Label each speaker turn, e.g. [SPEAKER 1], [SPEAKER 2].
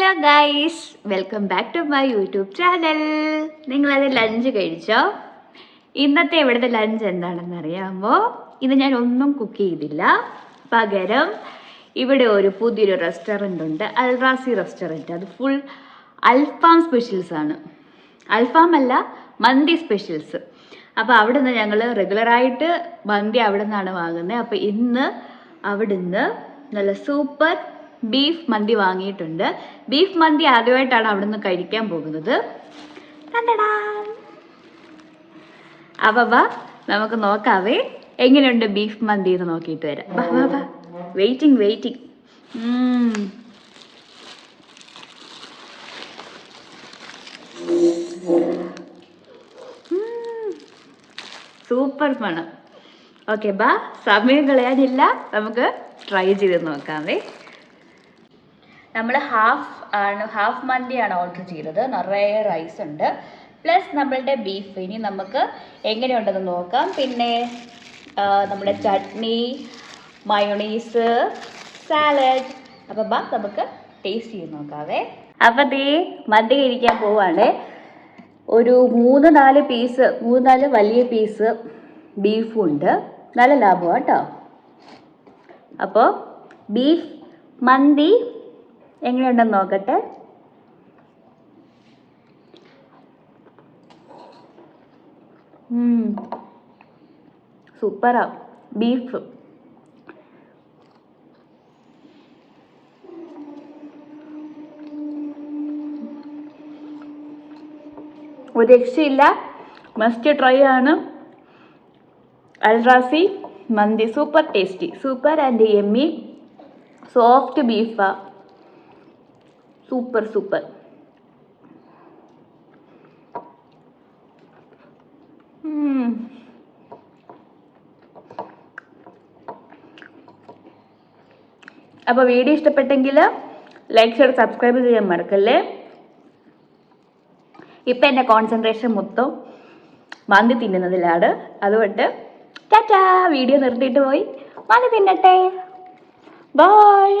[SPEAKER 1] Hello guys welcome back to my YouTube channel. നിങ്ങളത് lunch കഴിച്ചോ? ഇന്നത്തെ ഇവിടുത്തെ ലഞ്ച് എന്താണെന്ന് അറിയാമോ ഇന്ന് ഞാൻ ഒന്നും കുക്ക് ചെയ്തില്ല. പകരം ഇവിടെ ഒരു പുതിയൊരു റെസ്റ്റോറന്റ് ഉണ്ട് അൽറാസി റെസ്റ്റോറന്റ് അത് ഫുൾ അൽഫാം സ്പെഷ്യൽസ് ആണ്. അൽഫാം അല്ല മന്തി സ്പെഷ്യൽസ് അപ്പോൾ അവിടെ നിന്ന് ഞങ്ങൾ റെഗുലറായിട്ട് മന്തി അവിടെ നിന്നാണ് വാങ്ങുന്നത് അപ്പോൾ ഇന്ന് അവിടുന്ന് നല്ല സൂപ്പർ ബീഫ് മന്തി വാങ്ങിയിട്ടുണ്ട്. ബീഫ് മന്തി ആദ്യമായിട്ടാണ് അവിടുന്ന് കഴിക്കാൻ പോകുന്നത്. കണ്ടടാ അവ നമുക്ക് നോക്കാവേ. എങ്ങനെയുണ്ട് ബീഫ് മന്തി എന്ന് നോക്കിയിട്ട് വരാം. വെയിറ്റിംഗ് വെയിറ്റിംഗ് സൂപ്പർ മണം. ഓക്കെ ബാ സമയം കളയാനില്ല. നമുക്ക് ട്രൈ ചെയ്ത് നോക്കാമേ നമ്മൾ ഹാഫ് ആണ് ഹാഫ് മന്തിയാണ് ഓർഡർ ചെയ്തത്. നിറയെ റൈസ് ഉണ്ട്. പ്ലസ് നമ്മളുടെ ബീഫ് ഇനി നമുക്ക് എങ്ങനെയുണ്ടെന്ന് നോക്കാം. പിന്നെ നമ്മുടെ ചട്നി മയോണീസ് സാലഡ് അപ്പോൾ ബാ നമുക്ക് ടേസ്റ്റ് ചെയ്ത് നോക്കാവേ. അപ്പം ദേ മന്തി കഴിക്കാൻ പോവാണ്. ഒരു മൂന്ന് നാല് പീസ് മൂന്ന് നാല് വലിയ പീസ് ബീഫും ഉണ്ട്. നല്ല ലാഭമാണ് കേട്ടോ അപ്പോൾ ബീഫ് മന്തി എങ്ങനെയുണ്ടെന്ന് നോക്കട്ടെ. സൂപ്പറാ. ബീഫ്. ഒരു രക്ഷയില്ല. മസ്റ്റ് ട്രൈ ആണ്. അൽറാസി മന്തി. Super tasty. സൂപ്പർ ആൻഡ് എമ്മി സോഫ്റ്റ് ബീഫാ സൂപ്പർ സൂപ്പർ അപ്പോൾ വീഡിയോ ഇഷ്ടപ്പെട്ടെങ്കിൽ ലൈക്ക് ഷെയർ സബ്സ്ക്രൈബ് ചെയ്യാൻ മറക്കല്ലേ? ഇപ്പം എന്റെ കോൺസെൻട്രേഷൻ മൊത്തം മന്തി തിന്നുന്നതിലാണ്. അതുകൊണ്ട് ടാറ്റാ. വീഡിയോ നിർത്തിയിട്ട് പോയി. മന്തി തിന്നട്ടെ. ബൈ